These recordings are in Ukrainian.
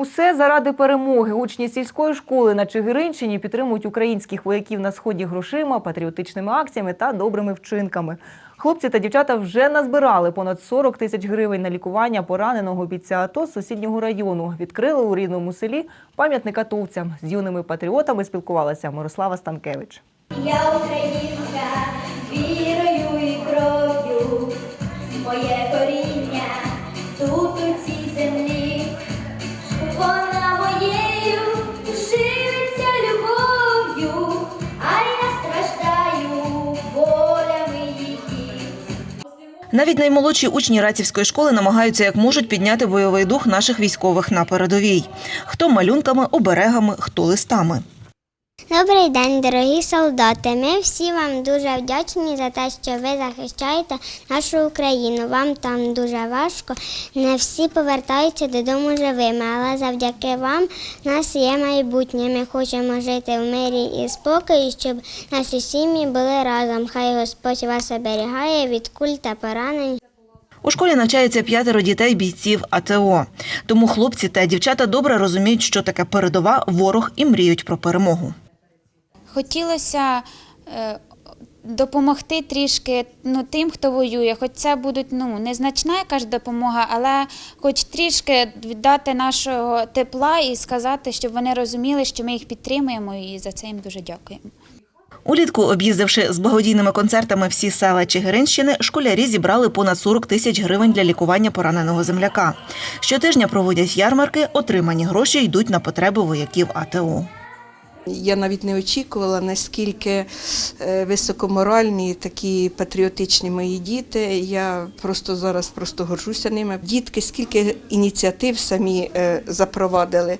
Усе заради перемоги. Учні сільської школи на Чигиринщині підтримують українських вояків на сході грошима, патріотичними акціями та добрими вчинками. Хлопці та дівчата вже назбирали понад 40 тисяч гривень на лікування пораненого бійця АТО з сусіднього району. Відкрили у рідному селі пам'ятник атовцям. З юними патріотами спілкувалася Мирослава Станкевич. Я українка вірою і кров'ю, моє коріння тут у цій Навіть наймолодші учні Рацівської школи намагаються як можуть підняти бойовий дух наших військових на передовій. Хто малюнками, оберегами, хто листами. Добрий день, дорогі солдати. Ми всі вам дуже вдячні за те, що ви захищаєте нашу Україну. Вам там дуже важко. Не всі повертаються додому живими, але завдяки вам в нас є майбутнє. Ми хочемо жити в мирі і спокої, щоб наші сім'ї були разом. Хай Господь вас оберігає від куль та поранень. У школі навчається п'ятеро дітей бійців АТО. Тому хлопці та дівчата добре розуміють, що таке передова, ворог і мріють про перемогу. Хотілося е, допомогти трішки ну, тим, хто воює. Хоч це буде ну, незначна якась допомога, але хоч трішки віддати нашого тепла і сказати, щоб вони розуміли, що ми їх підтримуємо, і за це їм дуже дякуємо. Улітку, об'їздивши з благодійними концертами всі села Чигиринщини, школярі зібрали понад 40 тисяч гривень для лікування пораненого земляка. Щотижня проводять ярмарки, отримані гроші йдуть на потреби вояків АТО. Я навіть не очікувала, наскільки е, високоморальні, такі патріотичні мої діти. Я просто зараз просто горжуся ними. Дітки, скільки ініціатив самі е, запровадили.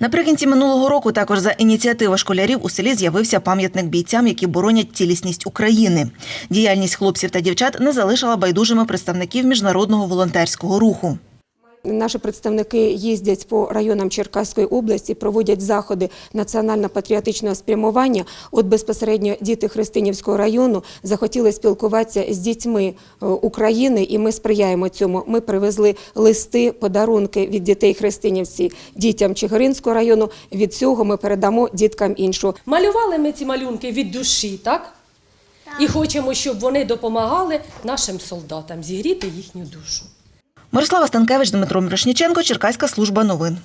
Наприкінці минулого року також за ініціативи школярів у селі з'явився пам'ятник бійцям, які боронять цілісність України. Діяльність хлопців та дівчат не залишила байдужими представників міжнародного волонтерського руху. Наші представники їздять по районам Черкаської області, проводять заходи національно-патріотичного спрямування. От безпосередньо діти Христинівського району захотіли спілкуватися з дітьми е, України, і ми сприяємо цьому. Ми привезли листи, подарунки від дітей Христинівці дітям Чигиринського району. Від цього ми передамо діткам іншого. Малювали ми ці малюнки від душі, так? І хочемо, щоб вони допомагали нашим солдатам зігріти їхню душу. Мирослава Станкевич, Дмитро Мірошніченко, Черкаська служба новин.